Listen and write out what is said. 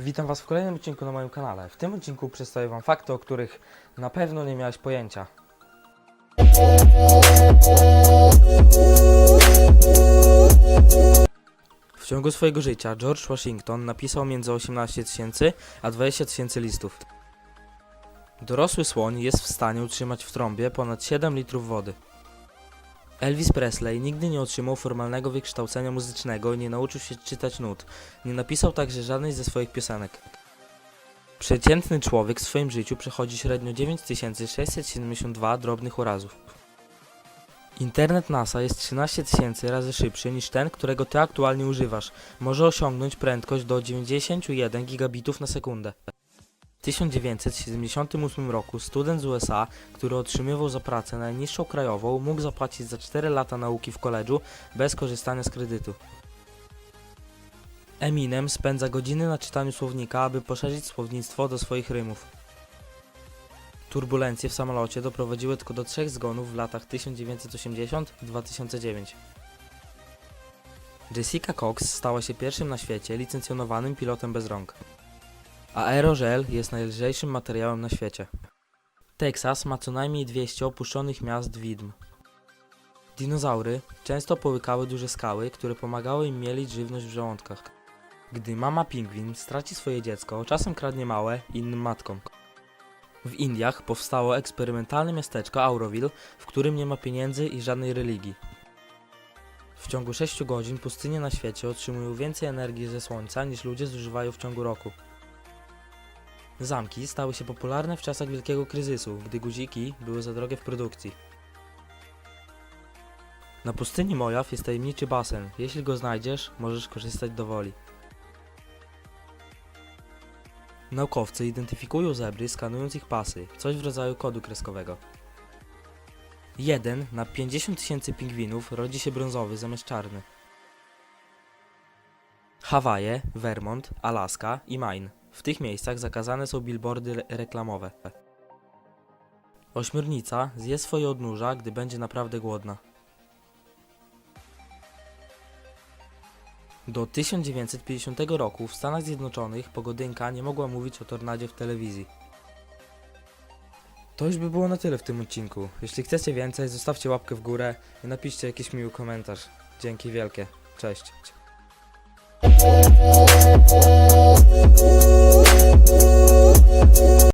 Witam Was w kolejnym odcinku na moim kanale. W tym odcinku przedstawię Wam fakty, o których na pewno nie miałeś pojęcia. W ciągu swojego życia George Washington napisał między 18 tysięcy a 20 tysięcy listów. Dorosły słoń jest w stanie utrzymać w trąbie ponad 7 litrów wody. Elvis Presley nigdy nie otrzymał formalnego wykształcenia muzycznego i nie nauczył się czytać nut. Nie napisał także żadnej ze swoich piosenek. Przeciętny człowiek w swoim życiu przechodzi średnio 9672 drobnych urazów. Internet NASA jest 13 tysięcy razy szybszy niż ten, którego ty aktualnie używasz. Może osiągnąć prędkość do 91 gigabitów na sekundę. W 1978 roku student z USA, który otrzymywał za pracę najniższą krajową, mógł zapłacić za 4 lata nauki w koledżu bez korzystania z kredytu. Eminem spędza godziny na czytaniu słownika, aby poszerzyć słownictwo do swoich rymów. Turbulencje w samolocie doprowadziły tylko do trzech zgonów w latach 1980 i 2009. Jessica Cox stała się pierwszym na świecie licencjonowanym pilotem bez rąk. A aerogel jest najlżejszym materiałem na świecie. Teksas ma co najmniej 200 opuszczonych miast widm. Dinozaury często połykały duże skały, które pomagały im mielić żywność w żołądkach. Gdy mama pingwin straci swoje dziecko, czasem kradnie małe innym matkom. W Indiach powstało eksperymentalne miasteczko Auroville, w którym nie ma pieniędzy i żadnej religii. W ciągu 6 godzin pustynie na świecie otrzymują więcej energii ze słońca niż ludzie zużywają w ciągu roku. Zamki stały się popularne w czasach wielkiego kryzysu, gdy guziki były za drogie w produkcji. Na pustyni Mojaw jest tajemniczy basen. Jeśli go znajdziesz, możesz korzystać do woli. Naukowcy identyfikują zebry skanując ich pasy, coś w rodzaju kodu kreskowego. Jeden na 50 tysięcy pingwinów rodzi się brązowy zamiast czarny. Hawaje, Vermont, Alaska i Maine. W tych miejscach zakazane są billboardy re- reklamowe. Ośmiornica zje swoje odnóża, gdy będzie naprawdę głodna. Do 1950 roku w Stanach Zjednoczonych pogodynka nie mogła mówić o tornadzie w telewizji. To już by było na tyle w tym odcinku. Jeśli chcecie więcej, zostawcie łapkę w górę i napiszcie jakiś miły komentarz. Dzięki wielkie. Cześć.